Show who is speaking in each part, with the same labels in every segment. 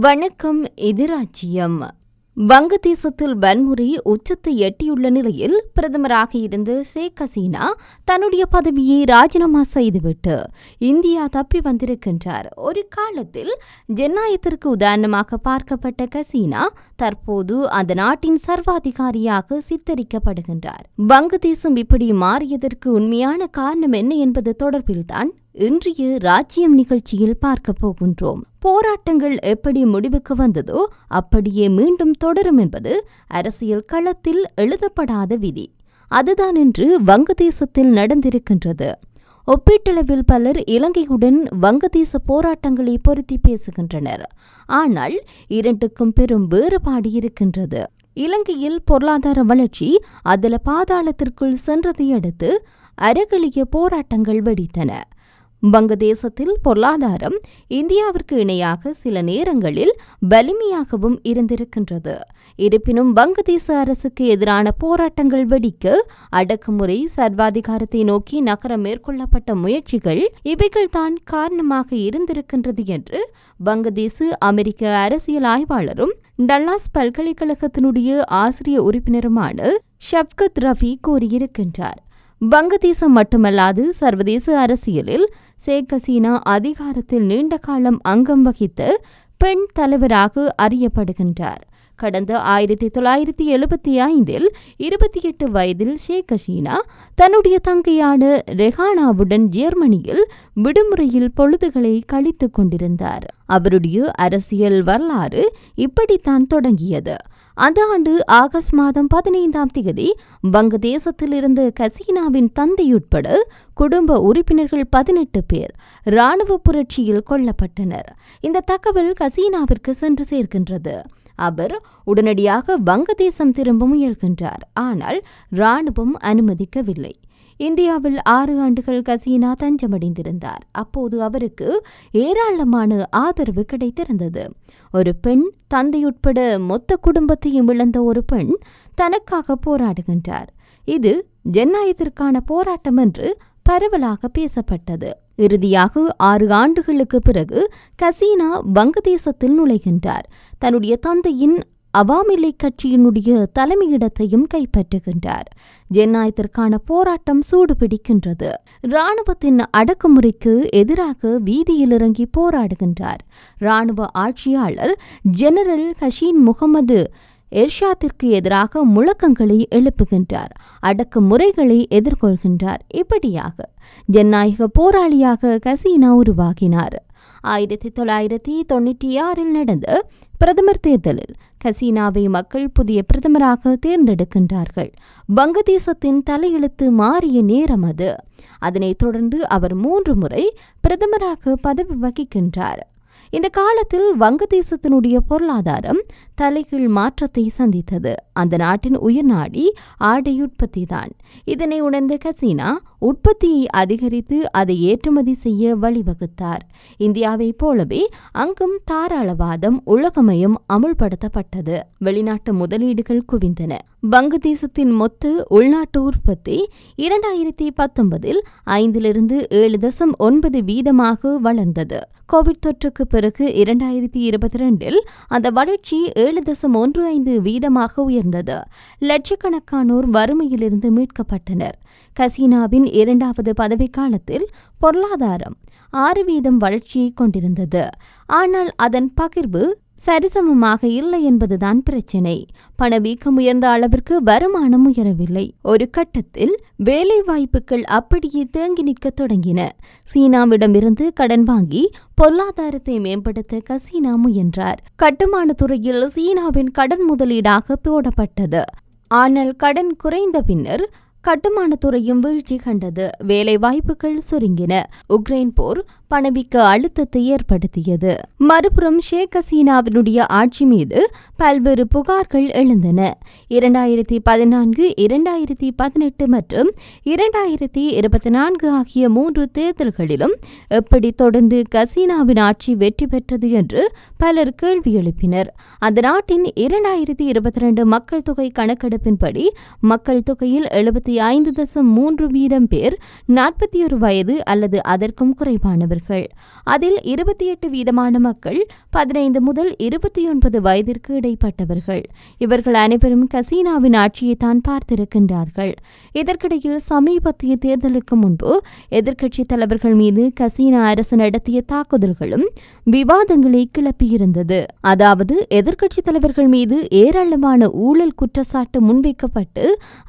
Speaker 1: வணக்கம் எதிராஜ்யம் வங்கதேசத்தில் வன்முறை உச்சத்தை எட்டியுள்ள நிலையில் பிரதமராக இருந்த ஷேக் ஹசீனா தன்னுடைய பதவியை ராஜினாமா செய்துவிட்டு இந்தியா தப்பி வந்திருக்கின்றார். ஒரு காலத்தில் ஜனநாயகத்திற்கு உதாரணமாக பார்க்கப்பட்ட கசீனா தற்போது அந்த நாட்டின் சர்வாதிகாரியாக சித்தரிக்கப்படுகின்றார். வங்கதேசம் இப்படி மாறியதற்கு உண்மையான காரணம் என்ன என்பது தொடர்பில்தான் இன்றைய ராஜ்யம் நிகழ்ச்சியில் பார்க்க போகின்றோம். போராட்டங்கள் எப்படி முடிவுக்கு வந்ததோ அப்படியே மீண்டும் தொடரும் என்பது அரசியல் களத்தில் எழுதப்படாத விதி. அதுதான் இன்று வங்கதேசத்தில் நடந்திருக்கின்றது. ஒப்பீட்டளவில் பலர் இலங்கையுடன் வங்கதேச போராட்டங்களை பொருத்தி பேசுகின்றனர். ஆனால் இரண்டுக்கும் பெரும் வேறுபாடு இருக்கின்றது. இலங்கையில் பொருளாதார வளர்ச்சி அதில் பாதாளத்திற்குள் சென்றதை அடுத்து அரகளிய போராட்டங்கள் வெடித்தன. வங்கதேசத்தில் பொருளாதாரம் இந்தியாவிற்கு இணையாக சில நேரங்களில் வலிமையாகவும் இருந்திருக்கின்றது. இருப்பினும் வங்கதேச அரசுக்கு எதிரான போராட்டங்கள் வெடிக்க அடக்குமுறை சர்வாதிகாரத்தை நோக்கி நகர மேற்கொள்ளப்பட்ட முயற்சிகள் இவைகள்தான் காரணமாக இருந்திருக்கின்றது என்று வங்கதேச அமெரிக்க அரசியல் ஆய்வாளரும் டல்லாஸ் பல்கலைக்கழகத்தினுடைய ஆசிரிய உறுப்பினருமான ஷப்கத் ரஃபி கூறியிருக்கின்றார். வங்கதேசம் மட்டுமல்லாது சர்வதேச அரசியலில் ஷேக் ஹசீனா அதிகாரத்தில் நீண்ட காலம் அங்கம் வகித்து பெண் தலைவராக அறியப்படுகின்றார். கடந்த ஆயிரத்தி தொள்ளாயிரத்தி எழுபத்தி ஐந்தில் இருபத்தி எட்டு வயதில் ஷேக் ஹசீனா தன்னுடைய தங்கையான ரெஹானாவுடன் ஜெர்மனியில் விடுமுறையில் பொழுதுகளை கழித்துக் கொண்டிருந்தார். அவருடைய அரசியல் வரலாறு இப்படித்தான் தொடங்கியது. அந்த ஆண்டு ஆகஸ்ட் மாதம் பதினைந்தாம் தேதி வங்கதேசத்தில் இருந்த கசீனாவின் தந்தையுட்பட குடும்ப உறுப்பினர்கள் பதினெட்டு பேர் இராணுவ புரட்சியில் கொல்லப்பட்டனர். இந்த தகவல் கசீனாவிற்கு சென்று சேர்க்கின்றது. அவர் உடனடியாக வங்கதேசம் திரும்ப முயல்கின்றார். ஆனால் இராணுவம் அனுமதிக்கவில்லை. இந்தியாவில் ஆறு ஆண்டுகள் கசீனா தஞ்சமடைந்திருந்தார். அப்போது அவருக்கு ஏராளமான ஆதரவு கிடைத்திருந்தது. ஒரு பெண் தந்தையுட்பட மொத்த குடும்பத்தையும் இழந்த ஒரு பெண் தனக்காக போராடுகின்றார். இது ஜனநாயகத்திற்கான போராட்டம் என்று பரவலாக பேசப்பட்டது. இறுதியாக ஆறு ஆண்டுகளுக்கு பிறகு கசீனா வங்கதேசத்தில் நுழைகின்றார். தன்னுடைய தந்தையின் அவாமிலை கட்சியினுடைய தலைமையிடத்தையும் கைப்பற்றுகின்றார். ஜனநாயகத்திற்கான போராட்டம் சூடுபிடிக்கின்றது. இராணுவத்தின் அடக்குமுறைக்கு எதிராக வீதியில் இறங்கி போராடுகின்றார். இராணுவ ஆட்சியாளர் ஜெனரல் ஹஷீன் முகமது எர்ஷாத்திற்கு எதிராக முழக்கங்களை எழுப்புகின்றார். அடக்குமுறைகளை எதிர்கொள்கின்றார். இப்படியாக ஜனநாயக போராளியாக கசீனா உருவாகினார். ஆயிரத்தி தொள்ளாயிரத்தி தொண்ணூற்றி ஆறில் நடந்த பிரதமர் தேர்தலில் கசீனாவை மக்கள் புதிய பிரதமராக தேர்ந்தெடுக்கின்றார்கள். வங்கதேசத்தின் தலையெழுத்து மாறிய நேரம் அது. அதனைத் தொடர்ந்து அவர் மூன்று முறை பிரதமராக பதவி வகிக்கின்றார். இந்த காலத்தில் வங்கதேசத்தினுடைய பொருளாதாரம் தலைகீழ் மாற்றத்தை சந்தித்தது. அந்த நாட்டின் உயிர்நாடி ஆடை உற்பத்தி தான் இதனை உணர்ந்த கசீனா உற்பத்தியை அதிகரித்து அதை ஏற்றுமதி செய்ய வழிவகுத்தார். இந்தியாவைப் போலவே அங்கும் தாராளவாதம் உலகமயம் அமுல்படுத்தப்பட்டது. வெளிநாட்டு முதலீடுகள் குவிந்தன. வங்கதேசத்தின் மொத்த உள்நாட்டு உற்பத்தி இரண்டாயிரத்தி பத்தொன்பதில் ஐந்திலிருந்து ஏழு தசம் ஒன்பது வீதமாக வளர்ந்தது. கோவிட் தொற்றுக்கு பிறகு இரண்டாயிரத்தி இருபத்தி ரெண்டில் அந்த வளர்ச்சி ஏழு தசம் ஒன்று ஐந்து வீதமாக உயர்ந்தது. லட்சக்கணக்கானோர் வறுமையிலிருந்து மீட்கப்பட்டனர். கசீனாவின் இரண்டாவது பதவிக்காலத்தில் பொருளாதாரம் ஆறு வீதம் வளர்ச்சியை கொண்டிருந்தது. ஆனால் அதன் பகிர்வு சரிசமமாக இல்லை என்பதுதான் பிரச்சினை. பணவீக்கம் உயர்ந்த அளவிற்கு வருமானம் உயரவில்லை. ஒரு கட்டத்தில் வேலை வாய்ப்புகள் அப்படியே தேங்கி நிற்க தொடங்கின. சீனாவிடமிருந்து கடன் வாங்கி பொருளாதாரத்தை மேம்படுத்த கசீனா முயன்றார். கட்டுமான துறையில் சீனாவின் கடன் முதலீடாக போடப்பட்டது. ஆனால் கடன் குறைந்த பின்னர் கட்டுமானத்துறையும் வீழ்ச்சி கண்டது. வேலை வாய்ப்புகள் சுருங்கின. உக்ரைன் போர் பணவீக்க அழுத்தத்தை ஏற்படுத்தியது. மறுபுறம் ஷேக் ஹசீனாவினுடைய ஆட்சி மீது பல்வேறு புகார்கள் எழுந்தன. இரண்டாயிரத்தி பதினான்கு இரண்டாயிரத்தி பதினெட்டு மற்றும் இரண்டாயிரத்தி இருபத்தி நான்கு ஆகிய மூன்று தேர்தல்களிலும் எப்படி தொடர்ந்து கசீனாவின் ஆட்சி வெற்றி பெற்றது என்று பலர் கேள்வி எழுப்பினர். அந்த நாட்டின் இரண்டாயிரத்தி இருபத்தி ரெண்டு மக்கள் தொகை கணக்கெடுப்பின்படி மக்கள் தொகையில் எழுபத்தி ஐந்து தசம் மூன்று வீதம் பேர் நாற்பத்தி ஒரு வயது அல்லது அதற்கும் குறைவானவர்கள். உள்ளவர்கள் அதில் இருபத்தி எட்டு வீதமான மக்கள் பதினைந்து முதல் இருபத்தி ஒன்பது வயதிற்கு இடைப்பட்டவர்கள். இவர்கள் அனைவரும் கசீனாவின் ஆட்சியை தான் பார்த்திருக்கின்றார்கள். இதற்கிடையில் சமீபத்திய தேர்தலுக்கு முன்பு எதிர்க்கட்சி தலைவர்கள் மீது கசீனா அரசு நடத்திய தாக்குதல்களும் விவாதங்களை கிளப்பியிருந்தது. அதாவது எதிர்க்கட்சி தலைவர்கள் மீது ஏராளமான ஊழல் குற்றச்சாட்டு முன்வைக்கப்பட்டு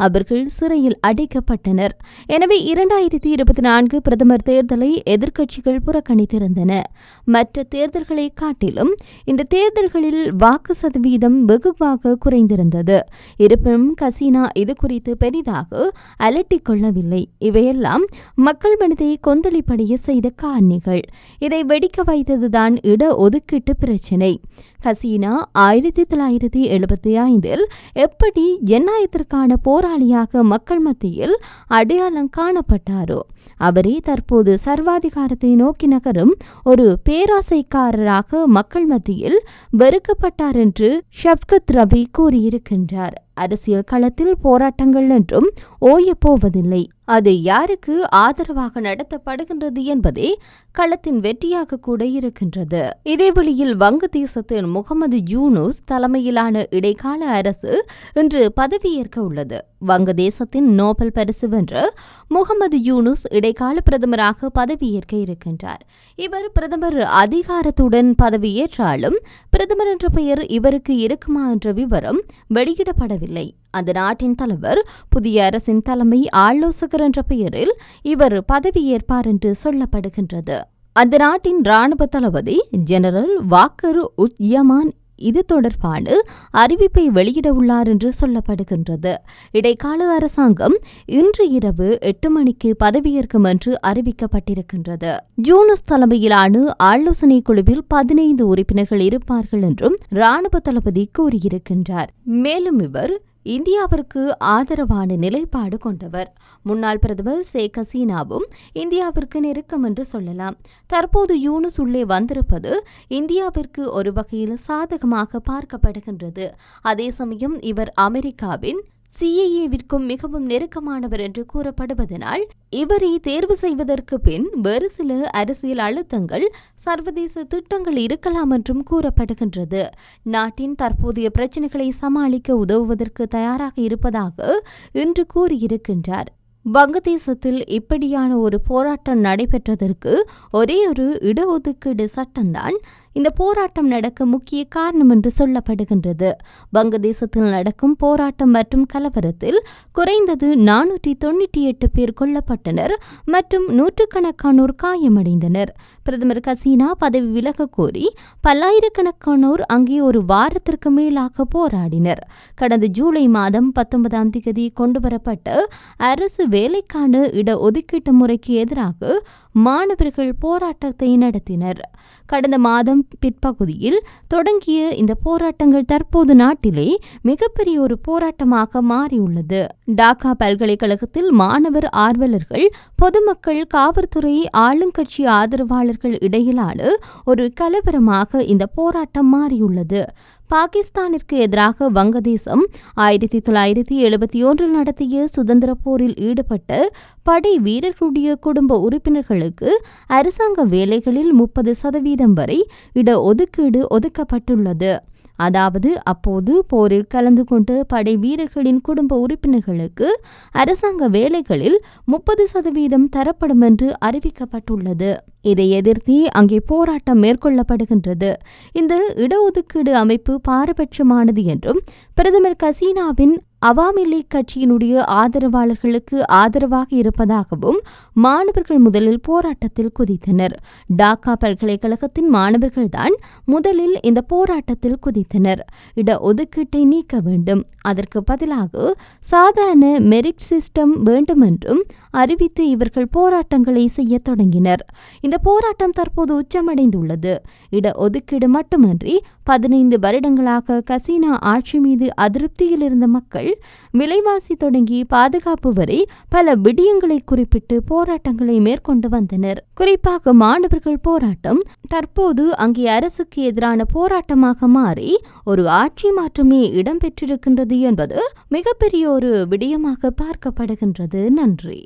Speaker 1: அவர்கள் சிறையில் அடைக்கப்பட்டனர். எனவே இரண்டாயிரத்தி இருபத்தி நான்கு பிரதமர் தேர்தலை எதிர்க்கட்சிகள் புறக்கணித்திருந்தன. மற்ற தேர்தல்களை காட்டிலும் இந்த தேர்தல்களில் வாக்கு சதவீதம் வெகுவாக குறைந்திருந்தது. இருப்பினும் கசீனா இது குறித்து பெரிதாக அலட்டிக் கொள்ளவில்லை. இவையெல்லாம் மக்கள் மனதை கொந்தளிப்படைய செய்த காரணிகள். இதை வெடிக்க வைத்ததுதான் இட ஒதுக்கீட்டு பிரச்சினை. ஹசீனா ஆயிரத்தி தொள்ளாயிரத்தி எழுபத்தி ஐந்தில் எப்படி ஜனநாயகத்திற்கான போராளியாக மக்கள் மத்தியில் அடையாளம் காணப்பட்டாரோ அவரே தற்போது சர்வாதிகாரத்தை நோக்கி நகரும் ஒரு பேராசைக்காரராக மக்கள் மத்தியில் வெறுக்கப்பட்டார் என்று ஷப்கத் ரபி கூறியிருக்கின்றார். அரசியல் களத்தில் போராட்டங்கள் என்றும் ஓயப் போவதில்லை அது யாருக்கு ஆதரவாக நடத்தப்படுகின்றது என்பதே களத்தின் வெற்றியாக கூட இருக்கின்றது. இதேவழியில் வங்கதேசத்தின் முகமது யூனுஸ் தலைமையிலான இடைக்கால அரசு இன்று பதவியேற்க உள்ளது. வங்கதேசத்தின் நோபல் பரிசு வென்ற முகமது யூனுஸ் இடைக்கால பிரதமராக பதவியேற்க இருக்கின்றார். இவர் பிரதமர் அதிகாரத்துடன் பதவியேற்றாலும் பிரதமர் என்ற பெயர் இவருக்கு இருக்குமா என்ற விவரம் வெளியிடப்படவில்லை. அந்த நாட்டின் தலைவர் புதிய அரசின் தலைமை ஆலோசகர் என்ற பெயரில் இவர் பதவியேற்பார் என்று சொல்லப்படுகின்றது. அந்த நாட்டின் ராணுவ தளபதி ஜெனரல் வாக்கர் உத்யமான் இது தொடர்பான அறிவிப்பை வெளியிட உள்ளார் என்று சொல்லப்படுகின்றது. இடைக்கால அரசாங்கம் இன்று இரவு எட்டு மணிக்கு பதவியேற்கும் என்று அறிவிக்கப்பட்டிருக்கின்றது. ஜூனஸ் தலைமையிலான ஆலோசனை குழுவில் பதினைந்து உறுப்பினர்கள் இருப்பார்கள் என்றும் ராணுவ தளபதி கூறியிருக்கின்றார். மேலும் இவர் இந்தியாவிற்கு ஆதரவான நிலைப்பாடு கொண்டவர். முன்னாள் பிரதமர் ஷேக் ஹசீனாவும் இந்தியாவிற்கு நெருக்கம் என்று சொல்லலாம். தற்போது யூனுஸ் உள்ளே வந்திருப்பது இந்தியாவிற்கு ஒரு வகையில் சாதகமாக பார்க்கப்படுகின்றது. அதே சமயம் இவர் அமெரிக்காவின் சிஏஏவிற்கும் மிகவும் நெருக்கமானவர் என்று கூறப்படுவதனால் இவரை தேர்வு செய்வதற்கு பின் வேறு சில அரசியல் அழுத்தங்கள் சர்வதேச திட்டங்கள் இருக்கலாம் என்றும் கூறப்படுகின்றது. நாட்டின் தற்போதைய பிரச்சினைகளை சமாளிக்க உதவுவதற்கு தயாராக இருப்பதாக இன்று கூறியிருக்கின்றார். வங்கதேசத்தில் இப்படியான ஒரு போராட்டம் நடைபெற்றதற்கு ஒரே ஒரு இடஒதுக்கீடு சட்டம்தான் இந்த போராட்டம் நடக்க முக்கிய காரணம் என்று சொல்லப்படுகின்றது. வங்கதேசத்தில் நடக்கும் போராட்டம் மற்றும் கலவரத்தில் குறைந்தது நானூற்றி தொண்ணூற்றி எட்டு பேர் கொல்லப்பட்டனர் மற்றும் நூற்றுக்கணக்கானோர் காயமடைந்தனர். பிரதமர் கசீனா பதவி விலக கோரி பல்லாயிரக்கணக்கானோர் அங்கே ஒரு வாரத்திற்கு மேலாக போராடினர். கடந்த ஜூலை மாதம் பத்தொன்பதாம் தேதி கொண்டுவரப்பட்ட அரசு வேலைக்கான இட ஒதுக்கீட்டு முறைக்கு எதிராக மாணவர்கள் போராட்டத்தை நடத்தினர். கடந்த மாதம் பிற்பகுதியில் தொடங்கிய இந்த போராட்டங்கள் தற்போது நாட்டிலே மிகப்பெரிய ஒரு போராட்டமாக மாறியுள்ளது. டாக்கா பல்கலைக்கழகத்தில் மாணவர் ஆர்வலர்கள் பொதுமக்கள் காவல்துறை ஆளுங்கட்சி ஆதரவாளர்கள் இடையிலான ஒரு கலவரமாக இந்த போராட்டம் மாறியுள்ளது. பாகிஸ்தானிற்கு எதிராக வங்கதேசம் ஆயிரத்தி தொள்ளாயிரத்தி எழுபத்தி ஒன்றில் நடத்திய சுதந்திர போரில் ஈடுபட்ட படை வீரர்களுடைய குடும்ப உறுப்பினர்களுக்கு அரசாங்க வேலைகளில் முப்பது சதவீதம் வரை இட ஒதுக்கீடு ஒதுக்கப்பட்டுள்ளது. அதாவது அப்போது போரில் கலந்து கொண்டு படை வீரர்களின் குடும்ப உறுப்பினர்களுக்கு அரசாங்க வேலைகளில் முப்பது சதவீதம் தரப்படும் என்று அறிவிக்கப்பட்டுள்ளது. இதை எதிர்த்து அங்கே போராட்டம் மேற்கொள்ளப்படுகின்றது. இந்த இடஒதுக்கீடு அமைப்பு பாரபட்சமானது என்றும் பிரதமர் கசீனாவின் அவாமி லீக் கட்சியினுடைய ஆதரவாளர்களுக்கு ஆதரவாக இருப்பதாகவும் மாணவர்கள் முதலில் போராட்டத்தில் குதித்தனர். டாக்கா பல்கலைக்கழகத்தின் மாணவர்கள்தான் முதலில் இந்த போராட்டத்தில் குதித்தனர். இட ஒதுக்கீட்டை நீக்க வேண்டும். அதற்கு பதிலாக சாதாரண மெரிட் சிஸ்டம் வேண்டும் என்றும் அறிவித்து இவர்கள் போராட்டங்களை செய்ய தொடங்கினர். இந்த போராட்டம் தற்போது உச்சமடைந்துள்ளது. இட ஒதுக்கீடு மட்டுமன்றி பதினைந்து வருடங்களாக கசீனா ஆட்சி மீது அதிருப்தியில் இருந்த மக்கள் விலைவாசி தொடங்கி பாதுகாப்பு வரை பல விடயங்களை குறிப்பிட்டு போராட்டங்களை மேற்கொண்டு வந்தனர். குறிப்பாக மாணவர்கள் போராட்டம் தற்போது அங்கே அரசுக்கு எதிரான போராட்டமாக மாறி ஒரு ஆட்சி மாற்றமே இடம்பெற்றிருக்கின்றது என்பது மிகப்பெரிய ஒரு விடயமாக பார்க்கப்படுகின்றது. நன்றி.